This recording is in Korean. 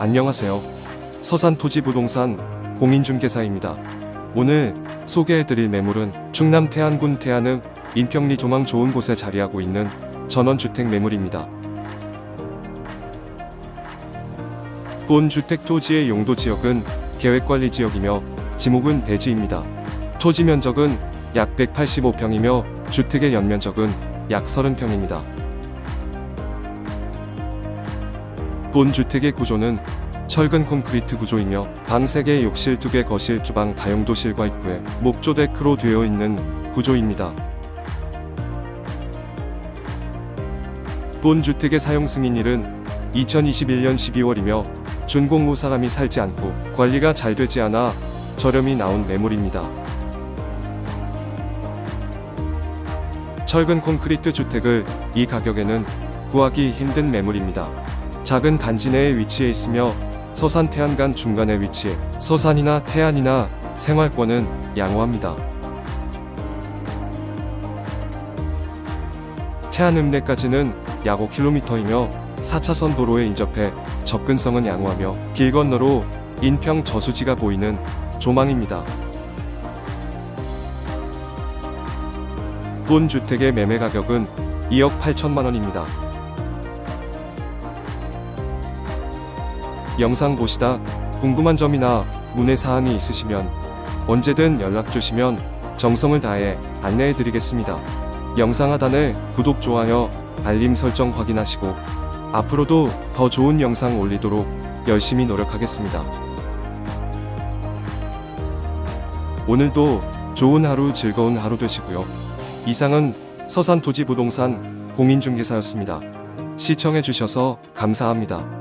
안녕하세요. 서산 토지 부동산 공인중개사입니다. 오늘 소개해드릴 매물은 충남 태안군 태안읍 인평리 조망 좋은 곳에 자리하고 있는 전원주택 매물입니다. 본 주택 토지의 용도 지역은 계획관리 지역이며 지목은 대지입니다. 토지 면적은 약 185평이며 주택의 연면적은 약 30평입니다. 본 주택의 구조는 철근 콘크리트 구조이며 방 3개, 욕실 2개, 거실, 주방, 다용도실과 입구에 목조 데크로 되어 있는 구조입니다. 본 주택의 사용 승인일은 2021년 12월이며 준공 후 사람이 살지 않고 관리가 잘 되지 않아 저렴이 나온 매물입니다. 철근 콘크리트 주택을 이 가격에는 구하기 힘든 매물입니다. 작은 단지 내에 위치해 있으며 서산 태안간 중간에 위치해 서산이나 태안이나 생활권은 양호합니다. 태안읍내까지는 약 5km이며 4차선 도로에 인접해 접근성은 양호하며 길 건너로 인평 저수지가 보이는 조망입니다. 본 주택의 매매 가격은 2억 8천만 원입니다. 영상 보시다 궁금한 점이나 문의 사항이 있으시면 언제든 연락 주시면 정성을 다해 안내해 드리겠습니다. 영상 하단에 구독, 좋아요, 알림 설정 확인하시고 앞으로도 더 좋은 영상 올리도록 열심히 노력하겠습니다. 오늘도 좋은 하루, 즐거운 하루 되시고요. 이상은 서산토지부동산 공인중개사였습니다. 시청해주셔서 감사합니다.